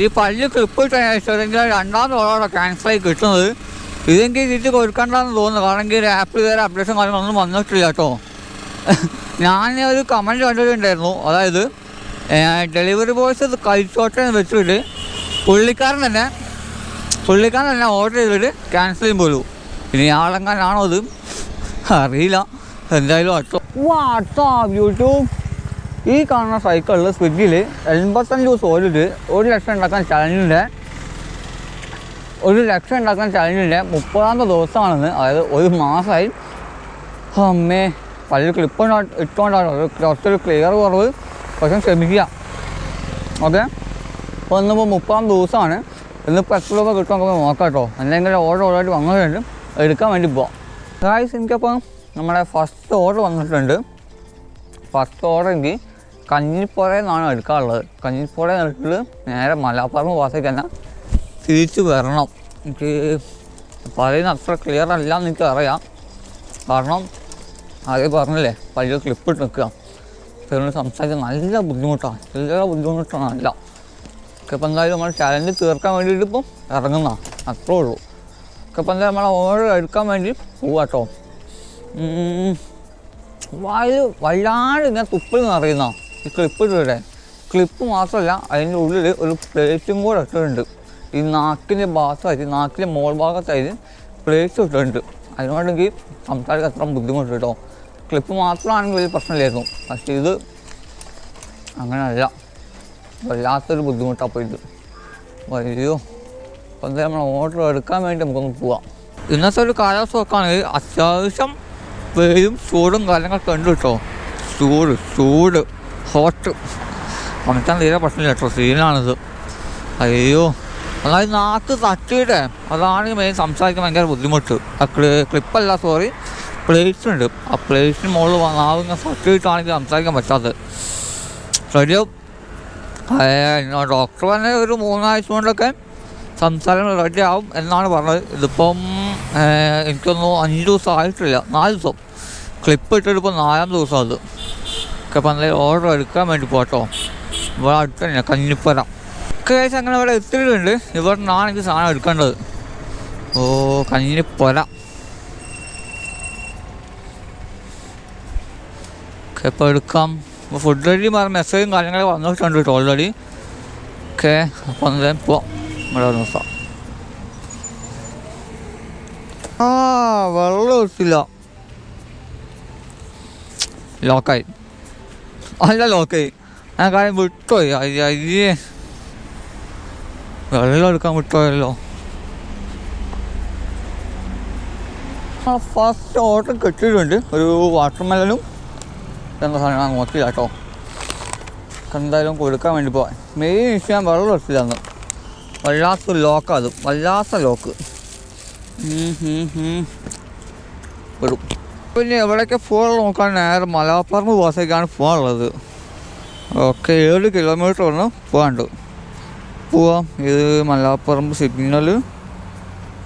ഈ പല്ല് ക്ലിപ്പ് ശേഷം രണ്ടാം ഡോളറാണ് ക്യാൻസലായി കിട്ടുന്നത്. ഇതെങ്കിൽ തിരിച്ച് കൊടുക്കണ്ടെന്ന് തോന്നുന്നു. കാരണം ഈ ആപ്പിൽ വേറെ അപ്ഡേഷൻ കാര്യങ്ങളൊന്നും വന്നിട്ടില്ല കേട്ടോ. ഞാൻ ഒരു കമന്റ് കണ്ടിട്ടുണ്ടായിരുന്നു. അതായത് ഡെലിവറി ബോയ്സ് ഇത് കഴിച്ചോട്ടെ എന്ന് വെച്ചിട്ട് പുള്ളിക്കാരൻ തന്നെ പുള്ളിക്കാരൻ തന്നെ ഓർഡർ ചെയ്തിട്ട് ക്യാൻസൽ പോലും. ഇനി ആളെങ്ങാനാണോ അത്? അറിയില്ല. എന്തായാലും അട്ടോ വാട്ടോ യൂട്യൂബ് ഈ കാണുന്ന സൈക്കിളിൽ സ്വിഗ്ഗിയിൽ എൺപത്തഞ്ച് ദിവസം ഓടിട്ട് ഒരു ലക്ഷം ഉണ്ടാക്കാൻ ചലഞ്ചിന്റെ ഒരു ലക്ഷം ഉണ്ടാക്കാൻ ചലഞ്ചിന്റെ മുപ്പതാമത്തെ ദിവസമാണെന്ന് അതായത് ഒരു മാസമായി. അമ്മേ പല ക്ലിപ്പ് ഇട്ടുകൊണ്ടാണ് കുറച്ചൊരു ക്ലിയർ കുറവ്. പക്ഷെ ശ്രമിക്കുക. ഓക്കെ? അപ്പോൾ ഇന്നിപ്പോൾ മുപ്പതാം ദിവസമാണ്. ഇന്നിപ്പോൾ എത്ര രൂപ കിട്ടും നമുക്ക് നോക്കാം കേട്ടോ. എന്തെങ്കിലും ഓർഡർ ഓർഡറായിട്ട് കഴിഞ്ഞു എടുക്കാൻ വേണ്ടി പോവാം. ഗായ്സ് എനിക്കപ്പം നമ്മുടെ ഫസ്റ്റ് ഓർഡർ വന്നിട്ടുണ്ട്. ഫസ്റ്റ് ഓർഡർ എനിക്ക് കഞ്ഞിപ്പുറയിൽ നിന്നാണ് എടുക്കാറുള്ളത്. കഞ്ഞിപ്പുറയിൽ എടുത്തിട്ട് നേരെ മലപ്പുറം ഭാഗത്തേക്ക് തന്നെ തിരിച്ച് വരണം. എനിക്ക് പറയുന്ന അത്ര ക്ലിയർ അല്ല എന്ന് എനിക്ക് അറിയാം കാരണം ആദ്യം പറഞ്ഞില്ലേ പയ്യ ക്ലിപ്പ് ഇട്ട് നിൽക്കുക. അതുകൊണ്ട് സംസാരിക്കാൻ നല്ല ബുദ്ധിമുട്ടാണ്. നല്ല ബുദ്ധിമുട്ടാണ് അല്ല ഇപ്പം എന്തായാലും നമ്മൾ ചലഞ്ച് തീർക്കാൻ വേണ്ടിയിട്ട് ഇപ്പം ഇറങ്ങുന്ന അത്രേ ഉള്ളൂ. ഇപ്പം എന്തായാലും നമ്മൾ ഓർഡർ എടുക്കാൻ വേണ്ടി പോവാട്ടോ വായു വല്ലാണ്ട് ഇങ്ങനെ തുപ്പിൽ നിറയുന്ന ഈ ക്ലിപ്പ് ഇട്ടിട്ട് ക്ലിപ്പ് മാത്രമല്ല അതിന്റെ ഉള്ളിൽ ഒരു പ്ലേറ്റും കൂടെ ഇട്ടിട്ടുണ്ട്. ഈ നാക്കിന്റെ ഭാഗത്തായിട്ട് നാക്കിന്റെ മോൾ ഭാഗത്തായിട്ട് പ്ലേറ്റ് ഇട്ടിട്ടുണ്ട്. അതിനോടെങ്കിൽ സംസാരിക്കാൻ അത്ര ബുദ്ധിമുട്ട് കേട്ടോ. ക്ലിപ്പ് മാത്രമാണെങ്കിൽ വലിയ പ്രശ്നമില്ലായിരുന്നു. പക്ഷേ ഇത് അങ്ങനെയല്ല. വല്ലാത്തൊരു ബുദ്ധിമുട്ടാണ് അപ്പോൾ ഇത്. അയ്യോ. അപ്പോൾ എന്തായാലും നമ്മൾ ഓർഡർ എടുക്കാൻ വേണ്ടി നമുക്കൊന്ന് പോവാം. ഇന്നത്തെ ഒരു കാലാവസ്ഥ അത്യാവശ്യം വെയിലും ചൂടും കാര്യങ്ങളൊക്കെ ഉണ്ട് കേട്ടോ. ചൂട് ചൂട്. ഹോട്ട് ഉണക്കാൻ തീരെ പ്രശ്നമില്ല. കേട്ടോ സീനാണിത് അയ്യോ അതായത് നാക്ക് തട്ടിയിട്ടേ അതാണ് മെയിൻ സംസാരിക്കാൻ ഭയങ്കര ബുദ്ധിമുട്ട്. ആ ക്ലി ക്ലിപ്പല്ല സോറി പ്ലേറ്റ്സ് ഉണ്ട്. ആ പ്ലേറ്റ്സിന് മുകളിൽ നാവ് ഇങ്ങനെ തട്ടിയിട്ടാണ് എനിക്ക് സംസാരിക്കാൻ പറ്റാത്തത്. ശരിയോ ഡോക്ടർ പറഞ്ഞ ഒരു മൂന്നാഴ്ച കൊണ്ടൊക്കെ സംസാരം റെഡി ആവും എന്നാണ് പറഞ്ഞത്. ഇതിപ്പം എനിക്കൊന്നും അഞ്ച് ദിവസം ആയിട്ടില്ല. നാല് ദിവസം. ക്ലിപ്പ് ഇട്ടിട്ട് ഇപ്പോൾ നാലാം ദിവസം അത് ഒക്കെ പറഞ്ഞ ഓർഡർ എടുക്കാൻ വേണ്ടി പോട്ടോ. ഇവിടെ അടുത്ത് തന്നെ കഞ്ഞിപ്പുര ഒക്കെ അങ്ങനെ ഇവിടെ എത്തിയിട്ടുണ്ട്. ഇവിടെ നിന്നാണ് എനിക്ക് സാധനം എടുക്കേണ്ടത്. ഓ കഞ്ഞിപ്പുര ഓക്കെ ഇപ്പോൾ എടുക്കാം. അപ്പോൾ ഫുഡ് റെഡി പറഞ്ഞ മെസ്സേജും കാര്യങ്ങളൊക്കെ വന്നിട്ടുണ്ട് കേട്ടോ ഓൾറെഡി ഓക്കെ അപ്പോൾ എന്തായാലും പോവാം. ഇവിടെ ഒരു ദിവസം ആ വെള്ളം ഒത്തില്ല ലോക്കായി അല്ല ലോക്കായി ഞാൻ കാര്യം വിട്ടുപോയി അയ്യ വെള്ളം എടുക്കാൻ വിട്ടുപോയല്ലോ ഫസ്റ്റ് ഓർഡർ കിട്ടിയിട്ടുണ്ട് ഒരു വാട്ടർ മെലനും എന്താ സാധനം ഞാൻ നോക്കില്ല കേട്ടോ എന്തായാലും കൊടുക്കാൻ വേണ്ടി പോവാൻ മെയിൻ ഇഷ്യൂ ഞാൻ വെള്ളം എടുത്തില്ല അന്ന് വല്ലാത്ത ലോക്കാണ് അത് വല്ലാത്ത ലോക്ക് വിടും പിന്നെ എവിടെയൊക്കെ ഫോൺ നോക്കാൻ നേരെ മലാപ്പറമ്പ് ഭാഗത്തേക്കാണ് പോകാനുള്ളത് ഓക്കെ ഏഴ് കിലോമീറ്റർ ഒന്ന് പോകാണ്ട് പോവാം. ഇത് മലാപ്പറമ്പ് സിഗ്നൽ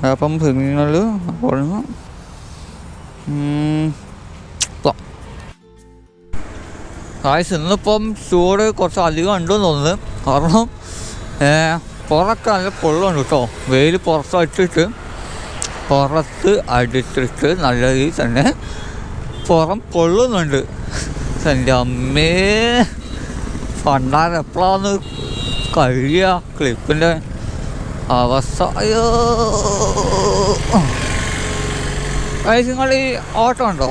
മലാപ്പറമ്പ് സിഗ്നൽ അപ്പോൾ കായ്സ് ഇന്നിപ്പം ചൂട് കുറച്ച് അധികം ഉണ്ടെന്ന് തോന്നുന്നു. കാരണം പുറമൊക്കെ നല്ല പൊള്ളുണ്ട് കേട്ടോ. വെയിൽ പുറത്ത് ഇട്ടിട്ട് പുറത്ത് അടിച്ചിട്ട് നല്ല രീതിയിൽ തന്നെ പുറം പൊള്ളുന്നുണ്ട് എന്റെ അമ്മേ പണ്ടാൻ എപ്പോഴാന്ന് കഴിയുക ക്ലിപ്പിന്റെ അവസ്ഥ. അയ്യോ. നിങ്ങൾ ഈ ഓട്ടോ ഉണ്ടോ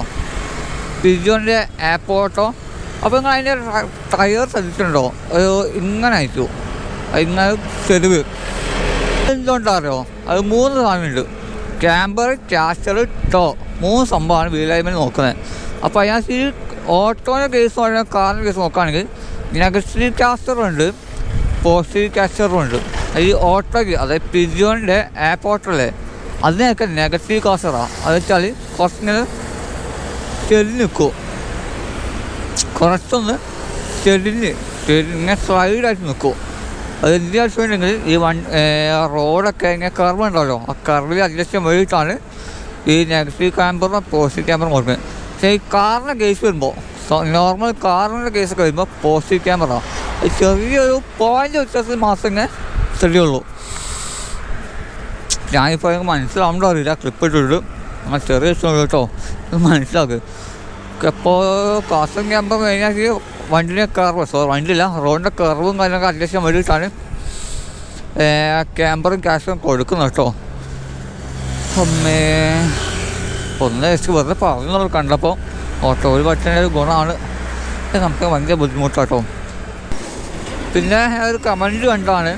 പിജോന്റെ ആപ്പ് ഓട്ടോ അപ്പോൾ നിങ്ങൾ അതിന്റെ ടയർ ശ്രദ്ധിച്ചിട്ടുണ്ടോ ഒരു ഇങ്ങനെ അയച്ചു ഇങ്ങനെ ചെരുവ് എന്തുകൊണ്ടാറിയോ? അത് മൂന്ന് സാധനമുണ്ട്. ക്യാമ്പർ ക്യാസ്റ്റർ ടോ മൂന്ന് സംഭവമാണ് വീലായ്മയിൽ നോക്കുന്നത്. അപ്പോൾ അതിനകത്ത് ഈ ഓട്ടോയുടെ കേസ് പറയുന്ന കാറിന്റെ കേസ് നോക്കുകയാണെങ്കിൽ നെഗറ്റീവ് ക്യാസ്റ്ററുണ്ട് പോസിറ്റീവ് ക്യാസ്റ്ററും ഉണ്ട്. ഈ ഓട്ടോയ്ക്ക് അതായത് പിജോണിന്റെ ആപ്പ് ഓട്ടോ അല്ലേ അതിനൊക്കെ നെഗറ്റീവ് കാസ്റ്ററാണ് അത് വെച്ചാൽ കുറച്ചിങ്ങനെ ചെരിഞ്ഞ് നിൽക്കും. കുറച്ചൊന്ന് ചെരിഞ്ഞ് ചെരിഞ്ഞ് സ്ലൈഡായിട്ട് നിൽക്കും. എന്തിനു ആവശ്യമുണ്ടെങ്കിൽ ഈ വൺ റോഡൊക്കെ ഇങ്ങനെ കർവ് ഉണ്ടല്ലോ. ആ കർവിൽ അഡ്ജസ്റ്റ് വേണ്ടിയിട്ടാണ് ഈ നെഗറ്റീവ് ക്യാമറ പോസിറ്റീവ് ക്യാമറ കൊടുക്കുന്നത്. പക്ഷേ ഈ കാറിന്റെ കേസ് വരുമ്പോൾ നോർമൽ കാറിന്റെ കേസൊക്കെ വരുമ്പോൾ പോസിറ്റീവ് ക്യാമറ ചെറിയൊരു പോയിന്റ് വ്യത്യാസത്തിൽ മാത്രം ഇങ്ങനെ ശ്രദ്ധിയുള്ളൂ ഞാനിപ്പോൾ എനിക്ക് അറിയില്ല. ക്ലിപ്പ് ഇട്ടിട്ട്. നമ്മൾ ചെറിയ ഇഷ്ടം കേട്ടോ. മനസ്സിലാക്കുക മനസ്സിലാക്ക്. ഇപ്പോൾ കാസം ക്യാമ്പ് കഴിഞ്ഞാൽ വണ്ടിന്റെ കർവ് സോ വണ്ടിയില്ല റോഡിന്റെ കർവും കാര്യങ്ങളൊക്കെ അഡ്ജസ്റ്റ് ചെയ്യാൻ വേണ്ടിയിട്ടാണ് ക്യാമ്പറും ക്യാഷും കൊടുക്കുന്നത് കേട്ടോ. അമ്മേ ഒന്ന് ജസ്റ്റ് വെറുതെ പറഞ്ഞു നമ്മൾ കണ്ടപ്പോൾ ഓട്ടോയിൽ പറ്റുന്ന ഒരു ഗുണമാണ്. നമുക്ക് ഭയങ്കര ബുദ്ധിമുട്ടാട്ടോ. പിന്നെ ഒരു കമന്റ് കണ്ടാണ്.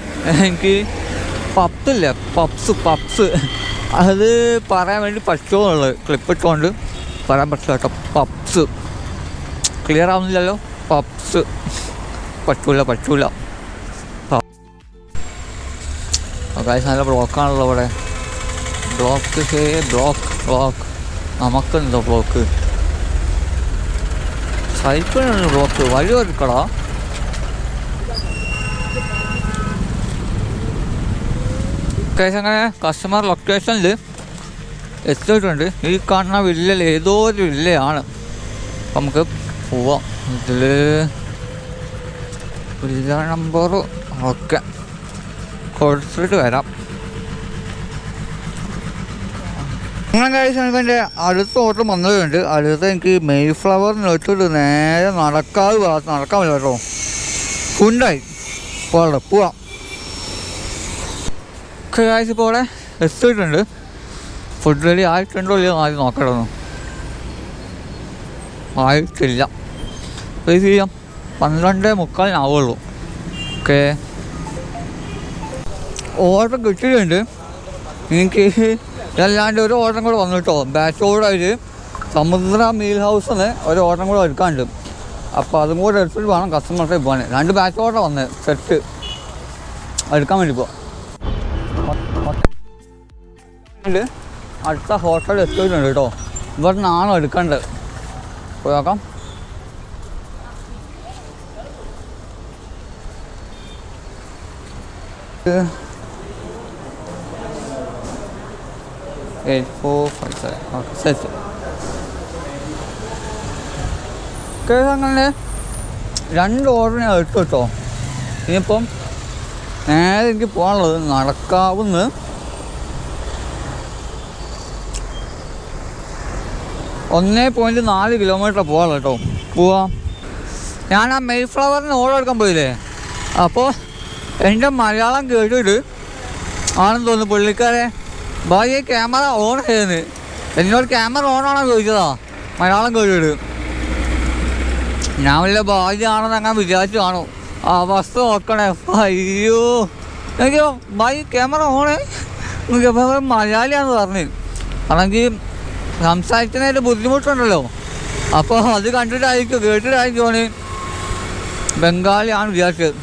എനിക്ക് പപ്പില്ലേ പപ്സ് പപ്സ് അത് പറയാൻ വേണ്ടി പറ്റുമോ എന്നുള്ളത് ക്ലിപ്പ് ഇട്ടുകൊണ്ട് പറയാൻ പറ്റില്ല കേട്ടോ. പപ്സ്. ക്ലിയർ ആവുന്നില്ലല്ലോ പപ്സ്. പറ്റൂല പറ്റൂല. കാര്യം നല്ല ബ്ലോക്കാണല്ലോ ഇവിടെ. ബ്ലോക്ക് ഹേ ബ്ലോക്ക് ബ്ലോക്ക്. നമുക്കുണ്ടോ ബ്ലോക്ക്? സൈക്കിളിനുണ്ട് ബ്ലോക്ക്. വഴി ഒരുക്കടാ. കേസ് അങ്ങനെ കസ്റ്റമർ ലൊക്കേഷനിൽ എത്തിയിട്ടുണ്ട്. ഈ കാണുന്ന വില്ലൽ ഏതോ ഒരു വില്ലയാണ് അപ്പം നമുക്ക് പോവാം. ഇതിൽ പുതിയ നമ്പർ ഓക്കെ കൊടുത്തിട്ട് വരാം. അങ്ങനെ കഴിച്ച് എന്റെ അടുത്ത ഓട്ടം വന്നതുണ്ട്. അടുത്ത എനിക്ക് മെയ് ഫ്ലവർ നോട്ടിട്ട് നേരെ നടക്കാതെ ഭാഗത്ത് നടക്കാൻ പറ്റില്ല കേട്ടോ. ഉണ്ടായി പോകട്ടെ പോവാം. കാഴ്ച പോടെ എത്തിയിട്ടുണ്ട്. ഫുഡ് റെഡി ആയിട്ടുണ്ടോ ഇല്ലയോ ആദ്യം നോക്കണമെന്ന് ആയിട്ടില്ല ഇത് ചെയ്യാം. പന്ത്രണ്ട് മുക്കാലിനാവുള്ളൂ ഓക്കെ. ഓർഡർ കിട്ടിയിട്ടുണ്ട്. എനിക്ക് ഇതല്ലാണ്ട് ഒരു ഓർഡറും കൂടെ വന്നു കേട്ടോ. ബാച്ച് ഓർഡറായിട്ട് സമുദ്ര മീൽ ഹൗസിന് ഒരു ഓർഡറും കൂടെ എടുക്കാണ്ട് അപ്പോൾ അതും കൂടെ എടുത്തിട്ട് വേണം കസ്റ്റമർക്ക് പോകാൻ. രണ്ട് ബാച്ച് ഓർഡർ വന്നത് സെറ്റ് എടുക്കാൻ വേണ്ടി പോവാം. അടുത്ത ഹോട്ടൽ എത്തിയിട്ടുണ്ട് കേട്ടോ. ഇവിടെ നിന്നാണോ എടുക്കേണ്ടത്? പോയി നോക്കാം eight four five seven okay set case അങ്ങനെ രണ്ട് ഓർഡർ ഞാൻ എടുത്തു കേട്ടോ. ഇനിയിപ്പം നേരെ എനിക്ക് പോകാനുള്ളത് നടക്കാവുന്ന ഒന്നേ പോയിന്റ് നാല് കിലോമീറ്റർ പോകാം കേട്ടോ പോവാം. ഞാൻ ആ മെയ് ഫ്ലവറിന് ഓർഡർ എടുക്കാൻ പോയില്ലേ? അപ്പോൾ എന്റെ മലയാളം കേട്ടിട്ട് ആണെന്ന് തോന്നുന്നു പുള്ളിക്കാരെ ഭാര്യ ക്യാമറ ഓൺ ചെയ്യുന്നത് എന്നോട് ക്യാമറ ഓൺ ആണോ? ചോദിച്ചതാ. മലയാളം കേട്ടിട്ട്. ഞാൻ വല്ല ഭാഗ്യമാണെന്ന് അങ്ങനെ വിചാരിച്ചു കാണും. ആ വസ്തു നോക്കണേ. അയ്യോ. എനിക്ക് ഭാര്യ ക്യാമറ ഓണേ മലയാളിയാണെന്ന് പറഞ്ഞു. ആണെങ്കിൽ സംസാരിക്കുന്നതിന്റെ ബുദ്ധിമുട്ടുണ്ടല്ലോ. അപ്പോൾ അത് കണ്ടിട്ടായിരിക്കും കേട്ടിട്ടായിരിക്കും ഓന് ബംഗാളിയാണ് വിചാരിച്ചത്.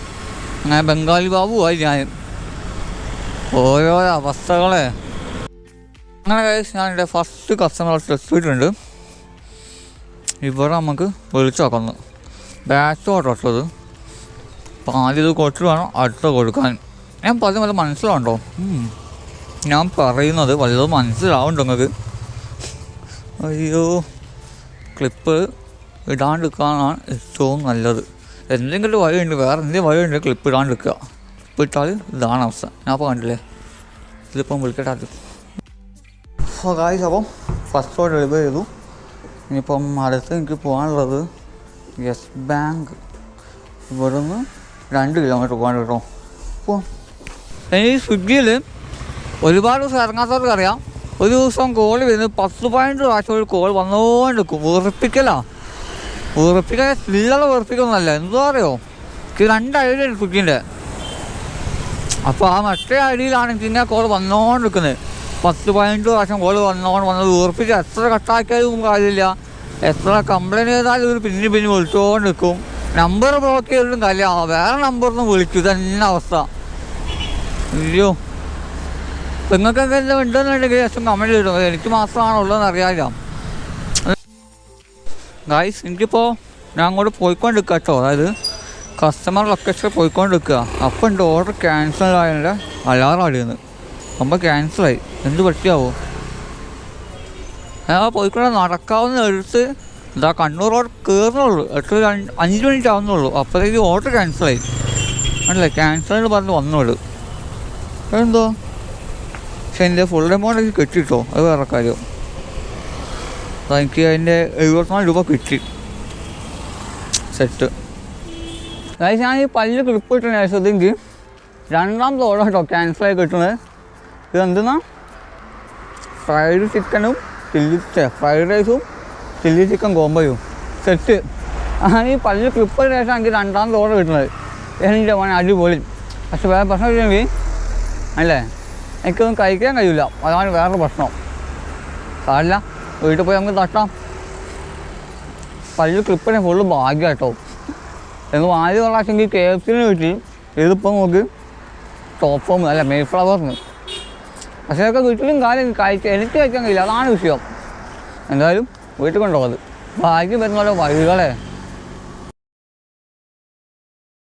ഞാൻ ബംഗാളി ബാബു ആയി ഞാൻ. ഓരോ അവസ്ഥകളെ. അങ്ങനെ കഴിച്ച് ഞാൻ എന്റെ ഫസ്റ്റ് കസ്റ്റമർ എത്തിയിട്ടുണ്ട്. ഇവിടെ നമുക്ക് വിളിച്ചു നോക്കുന്നു ബാച്ച് ഓട്ടോട്ടത് അപ്പം ആദ്യം ഇത് കൊടുത്തിട്ട് വേണം അടുത്ത കൊടുക്കാൻ. ഞാൻ പതിവ് വല്ല മനസ്സിലാവുണ്ടോ ഞാൻ പറയുന്നത് വല്ലതും മനസ്സിലാവുന്നുണ്ടോ നിങ്ങൾക്ക്? അയ്യോ ക്ലിപ്പ് ഇടാണ്ടിരിക്കാനാണ് ഏറ്റവും നല്ലത്. എന്തെങ്കിലും വഴിയുണ്ട് വേറെ എന്തെങ്കിലും വഴിയുണ്ട് ക്ലിപ്പ് ഇടാണ്ടിരിക്കുക. ക്ലിപ്പ് ഇട്ടാൽ ഇതാണ് അവസ്ഥ. ഞാൻ അപ്പോൾ കണ്ടില്ലേ? ഇതിപ്പം വിളിക്കട്ടെ അത് അപ്പോൾ കായ് അപ്പം ഫസ്റ്റ് ഓർഡർ ഡെലിവർ ചെയ്തു. ഇനിയിപ്പം അടുത്ത് എനിക്ക് പോകാനുള്ളത് യെസ് ബാങ്ക്. ഇവിടെ നിന്ന് രണ്ട് കിലോമീറ്റർ പോകാൻ കേട്ടോ. അപ്പോൾ ഈ സ്വിഗ്ഗിയിൽ ഒരുപാട് ദിവസം ഇറങ്ങാത്തവർക്ക് അറിയാം ഒരു ദിവസം കോൾ വരുന്നത് പത്ത് പതിനഞ്ച് പ്രാവശ്യം ഒരു കോൾ വന്നുകൊണ്ടിരിക്കും വെറുപ്പിക്കലാ. വെറുപ്പിക്കൽ സ്ത്രീകളെ വെറുപ്പിക്കൊന്നുമല്ല. എന്തോ അറിയോ? എനിക്ക് രണ്ട് ഐ ഡി ഉണ്ട് സ്വിഗ്ഗിന്റെ അപ്പോൾ ആ മറ്റേ ഐ എനിക്ക് കോൾ വന്നുകൊണ്ടിരിക്കുന്നത് പത്ത് പതിനഞ്ച് പ്രാവശ്യം കോൾ വന്നുകൊണ്ട് വന്നത് വെറുപ്പിച്ച് എത്ര കട്ടാക്കിയാലും കാര്യമില്ല. എത്ര കംപ്ലൈന്റ് ചെയ്താലും ഇവർ പിന്നെ പിന്നെ വിളിച്ചുകൊണ്ട് നിൽക്കും നമ്പർ ബ്ലോക്ക് ചെയ്തിട്ടും കാര്യമില്ല. വേറെ നമ്പറിൽ നിന്ന് വിളിക്കും. ഇതന്നെ അവസ്ഥ. അയ്യോ. നിങ്ങൾക്ക് എന്തെങ്കിലും ഉണ്ടെന്നുണ്ടെങ്കിൽ ജസ്റ്റ് കമന്റ് ചെയ്തു? എനിക്ക് മാത്രമാണോ ഉള്ളതെന്ന് അറിയാമല്ലോ ഗായ്സ് എനിക്കിപ്പോൾ ഞാൻ അങ്ങോട്ട് പോയിക്കൊണ്ടിരിക്കുക കേട്ടോ അതായത് കസ്റ്റമർ ലൊക്കേഷൻ പോയിക്കൊണ്ടിരിക്കുക അപ്പം എന്റെ ഓർഡർ ക്യാൻസൽ ആയതിന്റെ അലാറം അടിയെന്ന് അപ്പം ക്യാൻസലായി എന്ത് പറ്റിയാവോ? ഞാൻ പോയിക്കൊണ്ട് നടക്കാവുന്ന എടുത്ത് എന്താ കണ്ണൂർ റോഡ് കയറുന്നുള്ളൂ എട്ട് അഞ്ച് മിനിറ്റ് ആവുന്നുള്ളൂ. അപ്പോഴത്തേക്ക് ഓർഡർ ക്യാൻസലായി അല്ലേ? ക്യാൻസൽ എന്ന് പറഞ്ഞ് വന്നോളൂ. എന്തോ പക്ഷെ എന്റെ ഫുൾ എമൗണ്ട് കിട്ടിട്ടോ. അത് വേറെ കാര്യം. എനിക്ക് അതിന്റെ എഴുപത്തിനാല് രൂപ കിട്ടി. സെറ്റ്. അതായത് ഞാൻ ഈ പല്ല് ക്ലിപ്പ് കിട്ടുന്ന ആവശ്യത്തെങ്കിൽ രണ്ടാം ഓർഡർ കേട്ടോ ക്യാൻസലായി കിട്ടുന്നത് ഇത് എന്തെന്നാ ഫ്രൈഡ് ചിക്കനും ചില്ലി ഫ്രൈഡ് റൈസും ചില്ലി ചിക്കൻ കോമ്പയും സെറ്റ് ആ ഈ പല്ല് ക്ലിപ്പ് ശേഷം എനിക്ക് രണ്ടാമത്തെ ഓർഡർ കിട്ടുന്നത് എന്റെ മോനെ അടിപൊളി. പക്ഷെ വേറെ പ്രശ്നം വെച്ചിട്ടുണ്ടെങ്കിൽ അല്ലേ? എനിക്കൊന്നും കഴിക്കാൻ കഴിയില്ല അതാണ് വേറൊരു പ്രശ്നം. കാരണം വീട്ടിൽ പോയി നമുക്ക് തട്ടാം. പല്ല് ക്ലിപ്പിനെ ഫുള്ള് ഭാഗ്യം കേട്ടോ എന്ന് വാരി പ്രാവശ്യം കെ എഫ് സിന് കിട്ടി ഇതിപ്പോൾ നോക്ക് ടോപ്പ് ഫോം അല്ല മെയ് ഫ്ലവറിന് പക്ഷേ അതൊക്കെ വീട്ടിലും കാര്യം കഴിച്ച് എനിക്ക് കഴിക്കാൻ കഴിയില്ല. അതാണ് വിഷയം. എന്തായാലും വീട്ടിൽ കൊണ്ടുപോകത് ഭാഗ്യം വരുന്ന പോലെ വഴികളെ